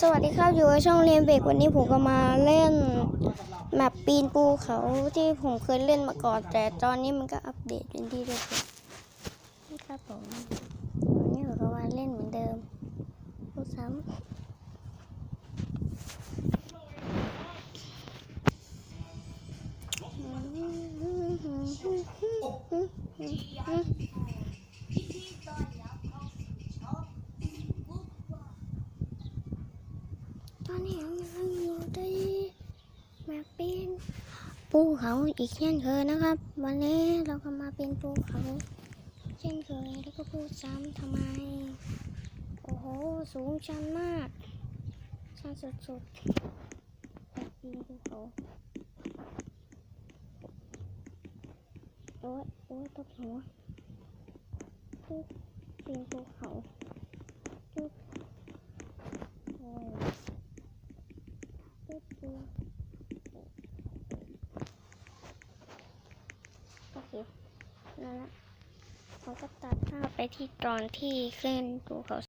สวัสดีครับอยู่กับช่องเรียนเบรกวันนี้ผมก็มาเล่นแมปปีนปูเขาที่ผมเคยเล่นมาก่อน แต่ตอนนี้มันก็อัปเดตเป็นที่เรียบร้อยนี่ครับผมวันนี้ผมก็มาเล่นเหมือนเดิมพูดซ้ำ ตอนนี้ผมกำลังอยู่ที่แมปปีนภูเขาอีกเช่นเคยนะครับ วันนี้เราก็มาเป็นภูเขาเช่นเคยแล้วก็พูดซ้ำทำไม โอ้โห สูงชันมากชันสุดๆไปปีนภูเขาโอ้ยโอ้ยตกหัวเปีนภูเขาปึ๊บโอ้ยปึ๊บปึ๊บ แล้วเขาก็ตัดภาพไปที่ตอนที่เคลื่อนดูเขา